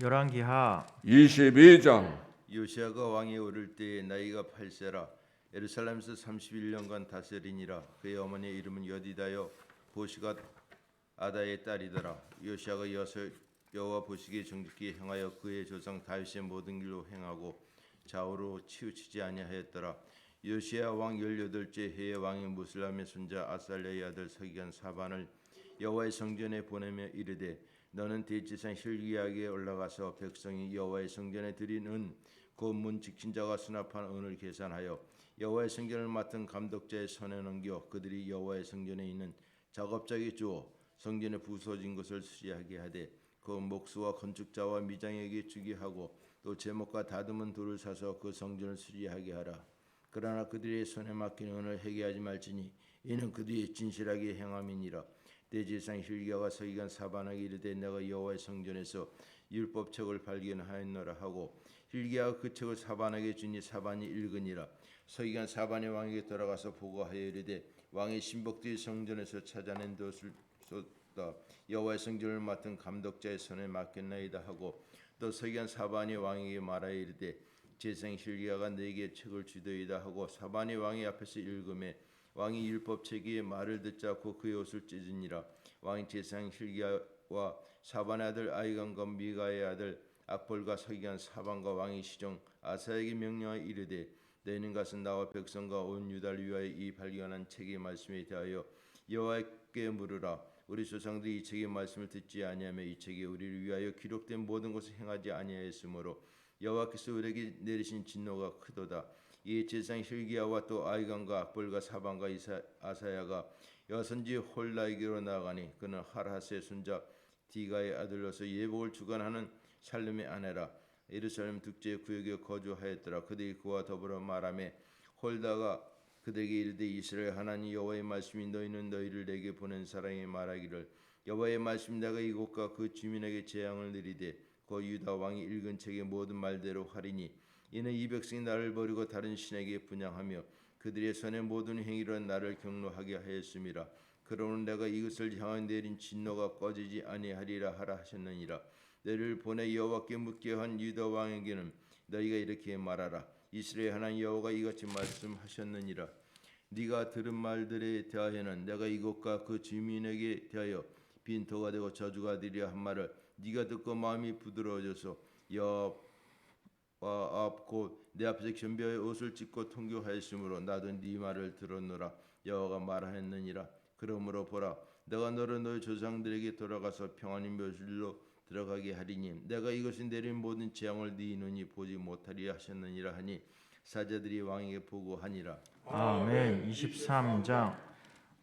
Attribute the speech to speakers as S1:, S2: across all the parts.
S1: 열왕기하
S2: 22장.
S3: 요시아가 왕이 오를 때에 나이가 8세라. 예루살렘에서 31년간 다스리니라. 그의 어머니의 이름은 여디다요. 보시가 아다의 딸이더라. 요시아가 여서 여호와 보시기에 정직히 행하여 그의 조상 다윗의 모든 길로 행하고 좌우로 치우치지 아니하였더라. 요시아 왕 18째 해의 왕이 무슬람의 손자 아살랴의 아들 서기관 사반을 여호와의 성전에 보내며 이르되 너는 대지상 힐기야에 올라가서 백성이 여호와의 성전에 드리는 그문 지킨 자가 수납한 은을 계산하여 여호와의 성전을 맡은 감독자의 손에 넘겨 그들이 여호와의 성전에 있는 작업자에게 주어 성전에 부서진 것을 수리하게 하되 그 목수와 건축자와 미장에게 주게 하고 또 제목과 다듬은 돌을 사서 그 성전을 수리하게 하라. 그러나 그들의 손에 맡긴 은을 해결하지 말지니 이는 그들이 진실하게 행함이니라 대제사장 힐기야가 서기관 사반에게 이르되 내가 여호와의 성전에서 율법책을 발견하였노라 하고 힐기야가 그 책을 사반에게 주니 사반이 읽으니라. 서기관 사반의 왕에게 돌아가서 보고하여 이르되 왕의 신복들이 성전에서 찾아낸 것을 쏟다 여호와의 성전을 맡은 감독자의 손에 맡겼나이다 하고 또 서기관 사반이 왕에게 말하여 이르되 제생 힐기야가 내게 책을 주더이다 하고 사반이 왕의 앞에서 읽음에 왕이 율법책에 말을 듣지 않고 그의 옷을 찢으니라. 왕이 제상 힐기야와 사반의 아들 아이간과 미가의 아들 악볼과 서기관 사반과 왕이 시종 아사에게 명령하여 이르되 너희는 가서 나와 백성과 온 유다를 위하여 이 발견한 책의 말씀에 대하여 여호와께 물으라. 우리 조상들이 이 책의 말씀을 듣지 아니하며 이 책에 우리를 위하여 기록된 모든 것을 행하지 아니하였으므로 여호와께서 우리에게 내리신 진노가 크도다 이 제상 힐기야와 또 아이간과 악볼과 사반과 이사, 아사야가 여선지 홀라에게로 나아가니 그는 하라스의 손자 디가의 아들로서 예복을 주관하는 살림의 아내라 예루살렘 득제 구역에 거주하였더라. 그들이 그와 더불어 말하며 홀다가 그들에게 이르되 이스라엘 하나님 여호와의 말씀이 너희는 너희를 내게 보낸 사람이 말하기를 여호와의 말씀 내가 이곳과 그 주민에게 재앙을 내리되 그 유다 왕이 읽은 책의 모든 말대로 하리니 이는 이 백성이 나를 버리고 다른 신에게 분양하며 그들의 손의 모든 행위로 나를 경노하게 하였음이라. 그러므로 내가 이것을 향하여 내린 진노가 꺼지지 아니하리라 하라 하셨느니라. 너희를 보내 여호와께 묻게 한 유다 왕에게는 너희가 이렇게 말하라. 이스라엘 하나님 여호와가 이같이 말씀하셨느니라. 네가 들은 말들에 대하여는 내가 이곳과 그 주민에게 대하여 빈토가 되고 저주가 되리라 한 말을 네가 듣고 마음이 부드러워져서 여 호와 앞곧내 앞에서 겸비하여 옷을 찢고 통교하였으므로 나도 네 말을 들었노라. 여호와가 말하였느니라. 그러므로 보라 내가 너를 너희 조상들에게 돌아가서 평안히 묘실로 들어가게 하리니 내가 이것이 내린 모든 재앙을 네 눈이 보지 못하리 하셨느니라 하니 사자들이 왕에게 보고하니라.
S1: 아멘. 23장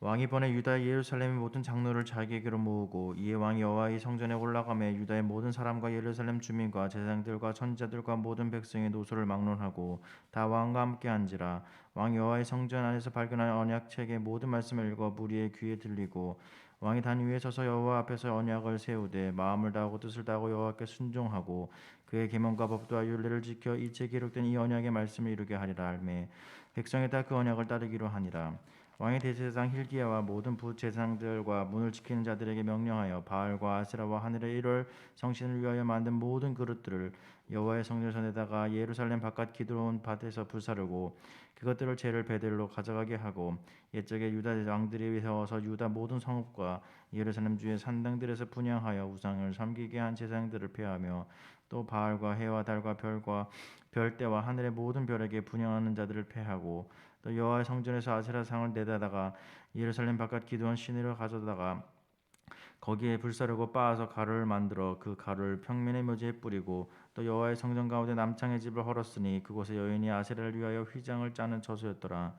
S1: 왕이 보내 유다 예루살렘의 모든 장로를 자기에게로 모으고 이에 왕이 여호와의 성전에 올라가며 유다의 모든 사람과 예루살렘 주민과 제사장들과 선지자들과 모든 백성의 노소를 막론하고 다 왕과 함께 한지라. 왕이 여호와의 성전 안에서 발견한 언약책의 모든 말씀을 읽어 무리의 귀에 들리고 왕이 단 위에 서서 여호와 앞에서 언약을 세우되 마음을 다하고 뜻을 다하고 여호와께 순종하고 그의 계명과 법도와 율례를 지켜 이체 기록된 이 언약의 말씀을 이루게 하리라 할매. 백성이 다 그 언약을 따르기로 하니라 왕의 대제사장 힐기야와 모든 부제사장들과 문을 지키는 자들에게 명령하여 바알과 아세라와 하늘의 일월 성신을 위하여 만든 모든 그릇들을 여호와의 성전에서 내다가 예루살렘 바깥 기드론 밭에서 불사르고 그것들을 제를 베델로 가져가게 하고 옛적에 유다 왕들이 세워서 유다 모든 성읍과 예루살렘 주의 산당들에서 분양하여 우상을 섬기게 한 제사장들을 폐하며 또 바알과 해와 달과 별과 별대와 하늘의 모든 별에게 분양하는 자들을 폐하고 또 여호와의 성전에서 아세라 상을 내다다가 예루살렘 바깥 기도원 시내로 가져다가 거기에 불사르고 빻아서 가루를 만들어 그 가루를 평면의 묘지에 뿌리고 또 여호와의 성전 가운데 남창의 집을 헐었으니 그곳에 여인이 아세라를 위하여 휘장을 짜는 처소였더라.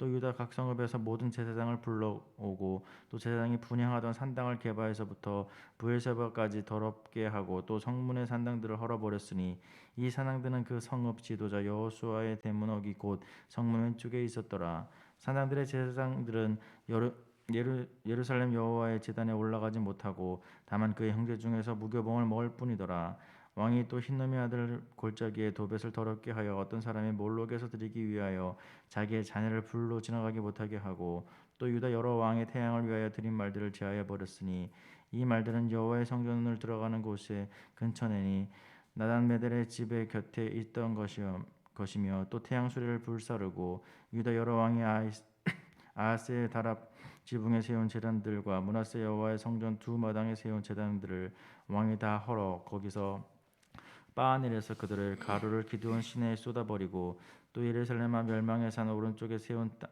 S1: 또 유다 각 성읍에서 모든 제사장을 불러오고 또 제사장이 분양하던 산당을 개바에서부터 부엘세바까지 더럽게 하고 또 성문의 산당들을 헐어버렸으니 이 산당들은 그 성읍 지도자 여호수아의 대문옥이 곧 성문 왼쪽에 있었더라. 산당들의 제사장들은 여러 예루, 예루살렘 여호와의 제단에 올라가지 못하고 다만 그의 형제 중에서 무교봉을 먹을 뿐이더라. 왕이 또 흰놈의 아들 골짜기에 도벳을 더럽게 하여 어떤 사람이 몰록에서 드리기 위하여 자기의 자녀를 불로 지나가게 못하게 하고 또 유다 여러 왕의 태양을 위하여 드린 말들을 제하여 버렸으니 이 말들은 여호와의 성전을 들어가는 곳에 근처내니 나단 메델의 집의 곁에 있던 것이며 또 태양 수레를 불사르고 유다 여러 왕이 아이스, 아하스의 다랍 지붕에 세운 제단들과 문하세 여호와의 성전 두 마당에 세운 제단들을 왕이 다 헐어 거기서 바하늘에서 그들을 가루를 기드온 시내에 쏟아버리고 또 예루살렘아 멸망의 산 오른쪽에 세운 따-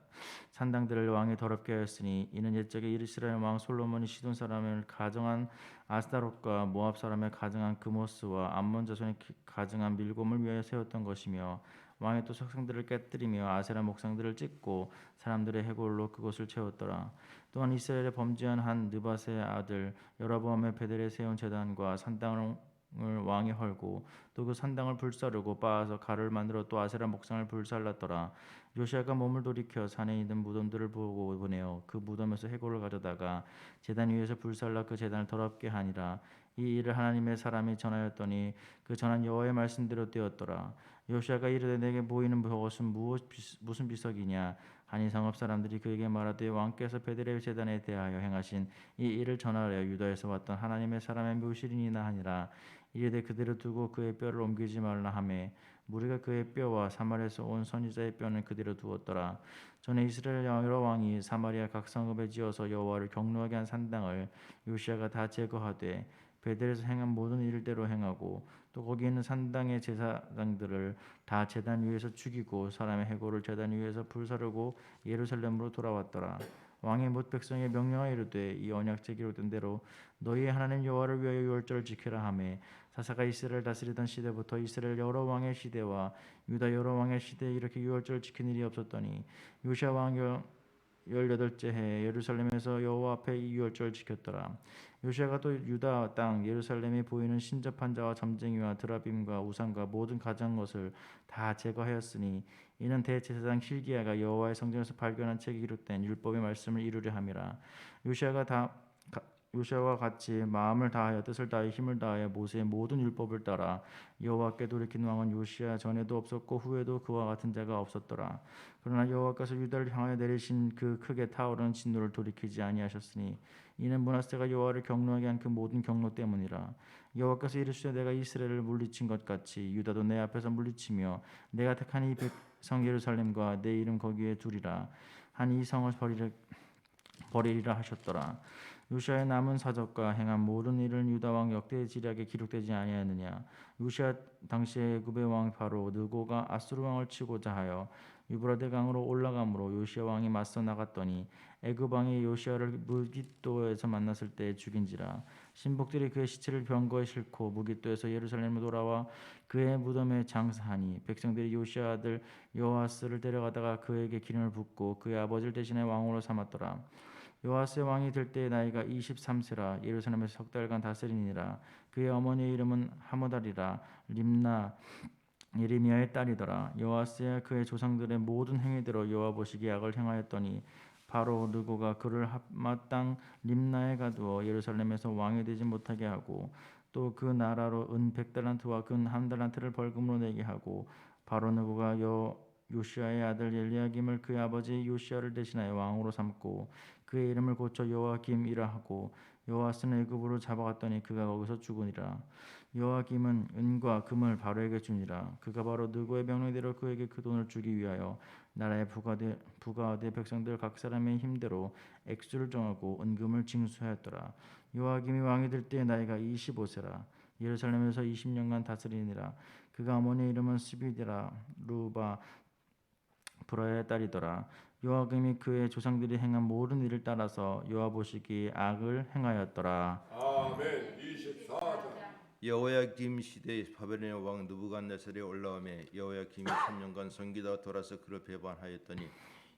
S1: 산당들을 왕이 더럽게 하였으니 이는 옛적에 이스라엘 왕 솔로몬이 시돈 사람을 가정한 아스타롯과 모압 사람의 가정한 그모스와 암몬 자손의 기- 가정한 밀곰을 위하여 세웠던 것이며 왕이 또 석상들을 깨뜨리며 아세라 목상들을 찢고 사람들의 해골로 그곳을 채웠더라. 또한 이스라엘에 범죄한 한 느바스의 아들 여로보암의 베델에 세운 제단과 산당을 왕이 헐고 또 그 산당을 불사르고 빻아서 가를 만들어 또 아세라 목상을 불살랐더라. 요시아가 몸을 돌이켜 산에 있는 무덤들을 보고 보내어 그 무덤에서 해골을 가져다가 제단 위에서 불살라 그 제단을 더럽게 하니라. 이 일을 하나님의 사람이 전하였더니 그 전한 여호와의 말씀대로 되었더라. 요시아가 이르되 내게 보이는 그것은 무엇 비- 무슨 비석이냐 하니 성읍 사람들이 그에게 말하되 왕께서 베드레 제단에 대하여 행하신 이 일을 전하려 유다에서 왔던 하나님의 사람의 묘실이니나 하니라 이르되 그대로 두고 그의 뼈를 옮기지 말라 하매 무리가 그의 뼈와 사마리아에서 온 선지자의 뼈는 그대로 두었더라 전에 이스라엘 여러 왕이 사마리아 각 성읍에 지어서 여호와를 경노하게 한 산당을 요시아가 다 제거하되 베델에서 행한 모든 일대로 행하고 또 거기 있는 산당의 제사장들을 다 제단 위에서 죽이고 사람의 해골을 제단 위에서 불사르고 예루살렘으로 돌아왔더라. 왕이 못 백성의 명령하여 이르되 이 언약제 기록된 대로 너희의 하나님 여호와를 위하여 유월절을 지키라 하매 사사가 이스라엘 다스리던 시대부터 이스라엘 여러 왕의 시대와 유다 여러 왕의 시대에 이렇게 유월절을 지킨 일이 없었더니 요시아 왕 열- 열여덟째 해에 예루살렘에서 여호와 앞에 이 유월절을 지켰더라. 요시아가 또 유다 땅 예루살렘에 보이는 신접한 자와 점쟁이와 드라빔과 우상과 모든 가장 것을 다 제거하였으니 이는 대제사장 hil기야가 여호와의 성전에서 발견한 책에 기록된 율법의 말씀을 이루려 함이라 요시아가 다 가- 요시아와 같이 마음을 다하여 뜻을 다하여 힘을 다하여 모세의 모든 율법을 따라 여호와께 돌이킨 왕은 요시아 전에도 없었고 후에도 그와 같은 자가 없었더라. 그러나 여호와께서 유다를 향하여 내리신 그 크게 타오르는 진노를 돌이키지 아니하셨으니 이는 문하세가 여호와를 경노하게 한 그 모든 경노 때문이라. 여호와께서 이르시되 내가 이스라엘을 물리친 것 같이 유다도 내 앞에서 물리치며 내가 택한 이 백성 예루살렘과 내 이름 거기에 두리라. 한 이 성을 버리리라 하셨더라 요시아의 남은 사적과 행한 모든 일은 유다 왕 역대 지략에 기록되지 아니하느냐. 요시아 당시에 애굽의 왕 바로 느고가 아수르 왕을 치고자 하여 유브라데 강으로 올라감으로 요시아 왕이 맞서 나갔더니 애굽 왕이 요시아를 무깃도에서 만났을 때 죽인지라. 신복들이 그의 시체를 병거에 싣고 무깃도에서 예루살렘으로 돌아와 그의 무덤에 장사하니 백성들이 요시아 아들 요아스를 데려가다가 그에게 기름을 붓고 그의 아버지를 대신해 왕으로 삼았더라 요아스의 왕이 될 때의 나이가 23세라. 예루살렘에서 석 달간 다스리니라. 그의 어머니의 이름은 하모달이라. 림나 예레미야의 딸이더라. 요아스야 그의 조상들의 모든 행위대로 보시기에 악을 행하였더니 바로 느고가 그를 하마 땅 림나에 가두어 예루살렘에서 왕이 되지 못하게 하고 또 그 나라로 은 백달란트와 근 한 달란트를 벌금으로 내게 하고 바로 느고가 여 요시아의 아들 엘리야김을 그의 아버지 요시아를 대신하여 왕으로 삼고 그의 이름을 고쳐 여호와김이라 하고 여호와스는 애굽으로 잡아갔더니 그가 거기서 죽으니라. 여호와김은 은과 금을 바로에게 주니라. 그가 바로 느고의 명령대로 그에게 그 돈을 주기 위하여 나라의 부가대 부가대 백성들 각 사람의 힘대로 액수를 정하고 은금을 징수하였더라. 요아김이 왕이 될 때의 나이가 25세라. 예루살렘에서 20년간 다스리니라. 그가 어머니의 이름은 스비디라. 루바 브라의 딸이더라. 요아김이 그의 조상들이 행한 모든 일을 따라서 요아 보시기에 악을 행하였더라.
S2: 아멘. 24장.
S3: 여호야김 시대에 바벨론 왕 느부갓네살이 올라오매 여호야김이 3년간 성기다 돌아서 그를 배반하였더니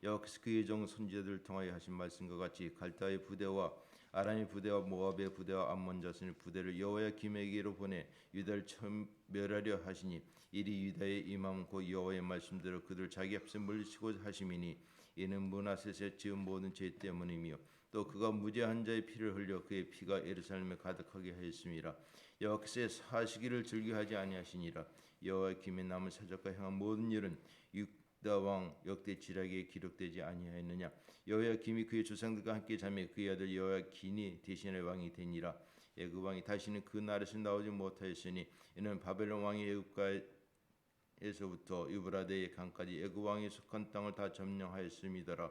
S3: 여호와께서 그의 종 선지자들을 통하여 하신 말씀과 같이 갈다의 부대와 아람의 부대와 모압의 부대와 암몬 자손의 부대를 여호야김에게로 보내 유다를 처음 멸하려 하시니 이리 유다에 임함 곧 여호와의 말씀대로 그들 자기 앞에 물리치고 하심이니 이는 문하셋의 지은 모든 죄 때문이며 또 그가 무죄한 자의 피를 흘려 그의 피가 예루살렘에 가득하게 하였음이라. 여호와께서 사시기를 즐겨하지 아니하시니라. 여호와 김의 남은 사적과 행한 모든 일은 육- 유 다왕 역대 지략에 기록되지 아니하였느냐? 여호야 김이 그의 조상들과 함께 자매 그의 아들 여호야 긴이 대신할 왕이 되니라. 애굽 왕이 다시는 그 나라에서 나오지 못하였으니 이는 바벨론 왕이 애굽가에서부터 유브라데의 강까지 애굽 왕이 속한 땅을 다 점령하였음이더라.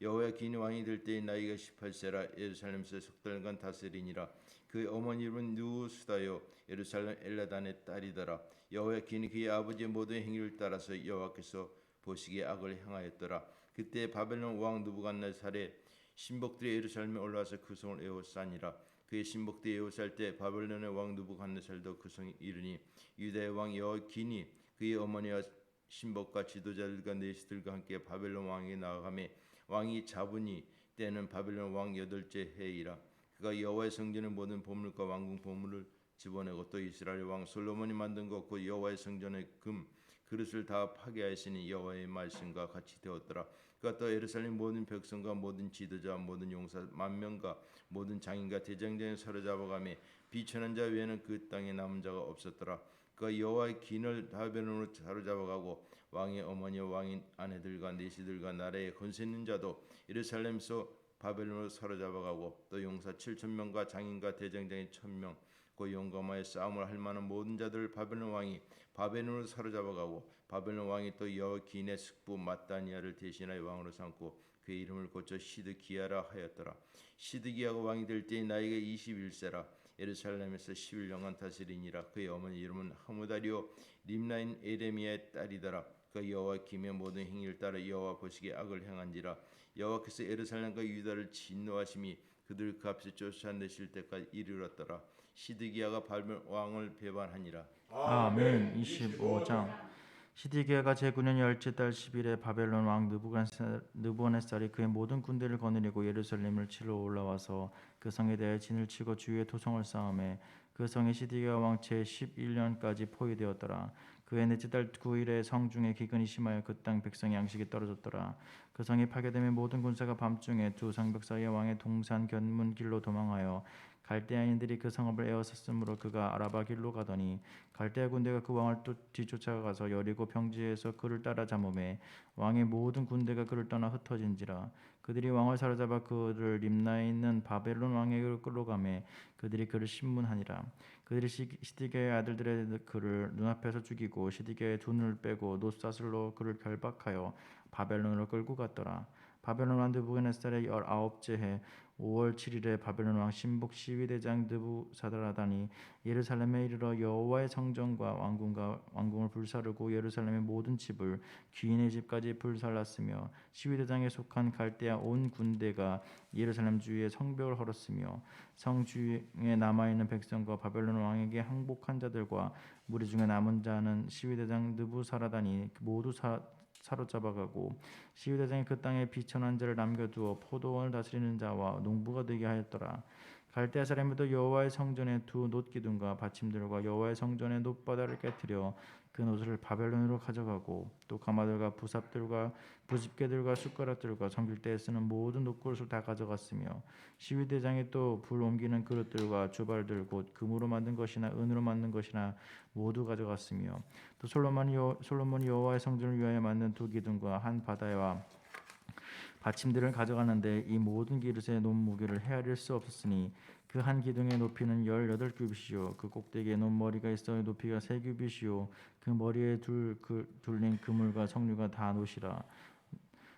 S3: 여호야 긴 왕이 될 때의 나이가 18세라. 예루살렘에서 석 달간 다스리니라. 그의 어머니 이름은 누수다요. 예루살렘 엘라단의 딸이더라. 여호야 긴이 그의 아버지의 모든 행위를 따라서 여호와께서 보시기에 악을 행하였더라. 그때 바벨론 왕 누부갓네살의 신복들이 예루살렘에 올라와서 그 성을 에워싸니라. 그의 신복들이 에워쌀 때 바벨론의 왕 누부갓네살도 그 성에 이르니 유다의 왕 여호긴이 그의 어머니와 신복과 지도자들과 내시들과 함께 바벨론 왕에게 나아가매 왕이 자분이 때는 바벨론 왕 여덟째 해이라. 그가 여호와의 성전의 모든 보물과 왕궁 보물을 집어내고 또 이스라엘 왕 솔로몬이 만든 것곧 여호와의 성전의 금 그릇을 다 파괴하였으니 여호와의 말씀과 같이 되었더라. 그가 또 예루살렘 모든 백성과 모든 지도자 모든 용사 만 명과 모든 장인과 대장장을 사로잡아가며 비천한 자 외에는 그 땅에 남은 자가 없었더라. 그가 여호와의 긴을 바벨론으로 사로잡아가고 왕의 어머니와 왕의 아내들과 내시들과 나라의 권세 있는 자도 예루살렘에서 바벨론으로 사로잡아가고 또 용사 7천 명과 장인과 대장장이 천 명, 그 용감하여 싸움을 할 만한 모든 자들을 바벨론 왕이 바벨론으로 사로잡아가고 바벨론 왕이 또 여기인의 숙부 마따니아를 대신하여 왕으로 삼고 그의 이름을 고쳐 시드기야라 하였더라. 시드기야가 왕이 될 때의 나이가 21세라. 예루살렘에서 11년간 다스리니라. 그의 어머니 이름은 하무다리오. 림나인 에레미야의 딸이더라. 그 여호와 김의 모든 행위를 따라 여호와 보시기에 악을 행한지라. 여호와께서 예루살렘과 유다를 진노하심이 그들 그 앞에서 쫓아내실 때까지 이르렀더라 시드기야가 발면 왕을 배반하니라.
S1: 아멘. 25장. 시디게가 제9년 열째 달 10일에 바벨론 왕 느부갓네살- 느부갓네살이 그의 모든 군대를 거느리고 예루살렘을 치러 올라와서 그 성에 대해 진을 치고 주위에 토성을 쌓음에 그 성이 시디게가 왕채 11년까지 포위되었더라. 그의 넷째 달 9일에 성 중에 기근이 심하여 그 땅 백성의 양식이 떨어졌더라. 그 성이 파괴되며 모든 군사가 밤중에 두 성벽 사이의 왕의 동산 견문 길로 도망하여 갈대아인들이 그 성읍을 에워쌌으므로 그가 아라바 길로 가더니 갈대아 군대가 그 왕을 또 뒤쫓아가서 여리고 평지에서 그를 따라 잡음에 왕의 모든 군대가 그를 떠나 흩어진지라 그들이 왕을 사로잡아 그를 림나에 있는 바벨론 왕에게로 끌어가매 그들이 그를 신문하니라. 그들이 시- 시디게의 아들들의 그를 눈앞에서 죽이고 시디게의 두 눈을 빼고 노사슬로 그를 결박하여 바벨론으로 끌고 갔더라. 바벨론 왕 느부갓네살의 열아홉째 해 5월 7일에 바벨론 왕 신복 시위대장 느부사다라단이 예루살렘에 이르러 여호와의 성전과 왕궁과 왕궁을 불사르고 예루살렘의 모든 집을 귀인의 집까지 불살랐으며 시위대장에 속한 갈대아 온 군대가 예루살렘 주위에 성벽을 헐었으며 성 주위에 남아 있는 백성과 바벨론 왕에게 항복한 자들과 무리 중에 남은 자는 시위대장 느부사라단이 모두 사, 사로잡아가고 시위대장이 그 땅에 비천한 자를 남겨두어 포도원을 다스리는 자와 농부가 되게 하였더라. 갈대아 사람들도 여호와의 성전의 두 놋기둥과 받침들과 여호와의 성전의 놋바다를 깨뜨려 그 놋을 바벨론으로 가져가고 또 가마들과 부삽들과 부집개들과 숟가락들과 섬길 때에 쓰는 모든 놋그릇을 다 가져갔으며 시위대장이 또불 옮기는 그릇들과 주발들 곧 금으로 만든 것이나 은으로 만든 것이나 모두 가져갔으며 또 솔로몬이 여, 솔로몬이 여호와의 성전을 위하여 만든 두 기둥과 한 바다와 받침들을 가져갔는데 이 모든 그릇의 논 무게를 헤아릴 수 없었으니 그 한 기둥의 높이는 열여덟 규빗이요. 그 꼭대기에 논 머리가 있어 높이가 세 규빗이요. 그 머리에 둘 그, 둘린 그물과 석류가 다 노시라.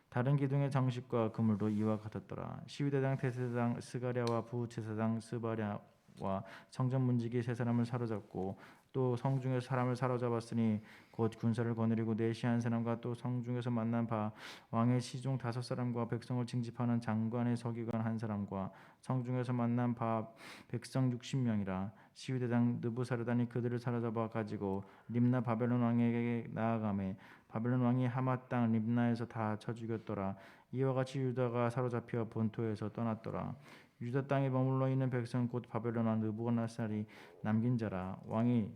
S1: 다른 기둥의 장식과 그물도 이와 같았더라. 시위대장 대제사장 스가랴와 부제사장 스바랴와 성전 문지기 세 사람을 사로잡고 또 성중에서 사람을 사로잡았으니 곧 군사를 거느리고 내시한 사람과 또 성중에서 만난 바 왕의 시종 다섯 사람과 백성을 징집하는 장관의 서기관 한 사람과 성중에서 만난 바 백성 육십 명이라 시위대장 느부사르단이 그들을 사로잡아 가지고 림나 바벨론 왕에게 나아가매 바벨론 왕이 하마 땅 림나에서 다 쳐 죽였더라. 이와 같이 유다가 사로잡혀 본토에서 떠났더라 유다 땅에 머물러 있는 백성 곧 바벨론 왕 느부갓네살이 남긴 자라. 왕이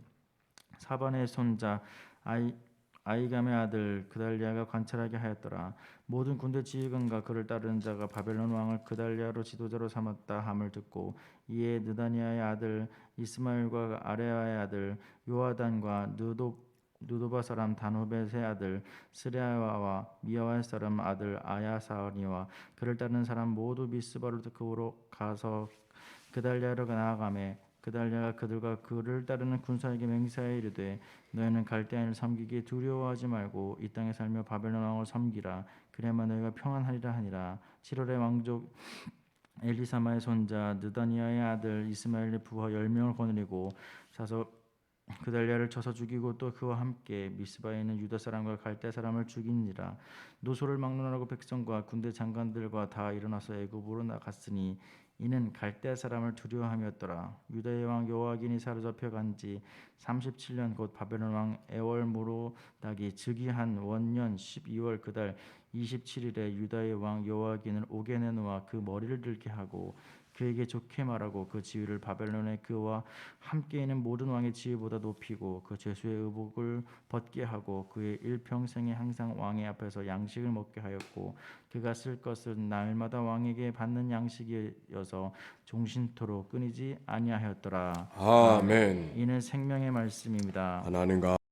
S1: 사반의 손자 아이 아이감의 아들 그달리아가 관찰하게 하였더라. 모든 군대 지휘관과 그를 따르는 자가 바벨론 왕을 그달리아로 지도자로 삼았다 함을 듣고 이에 느다니아의 아들 이스마엘과 아레아의 아들 요아단과 느도 누도바 사람 다누벳의 아들 스레아와 미아와의 사람 아들 아야사니와 그를 따르는 사람 모두 미스바로 그으로 가서 그달리아로 나아가매 그달리아가 그들과 그를 따르는 군사에게 맹세하여 이르되 너희는 갈대아인을 섬기기에 두려워하지 말고 이 땅에 살며 바벨론 왕을 섬기라. 그래야만 너희가 평안하리라 하니라. 7월의 왕족 엘리사마의 손자 느다니아의 아들 이스마엘의 부하 열 명을 거느리고 사서 그달리아를 쳐서 죽이고 또 그와 함께 미스바에 있는 유다 사람과 갈대 사람을 죽이니라. 노소를 막론하고 백성과 군대 장관들과 다 일어나서 애굽으로 나갔으니 이는 갈대 사람을 두려워함이었더라. 유다의 왕 여호와긴이 사로잡혀 간지 37년 곧 바벨론 왕 에월 무로닥이 즉위한 원년 12월 그달 27일에 유다의 왕 여호와긴을 오게 내놓아 그 머리를 들게 하고 그에게 좋게 말하고 그 지위를 바벨론의 그와 함께 있는 모든 왕의 지위보다 높이고 그 죄수의 의복을 벗게 하고 그의 일평생에 항상 왕의 앞에서 양식을 먹게 하였고 그가 쓸 것은 날마다 왕에게 받는 양식이어서 종신토록 끊이지 아니하였더라
S2: 아멘.
S1: 이는 생명의 말씀입니다.
S2: 하나님과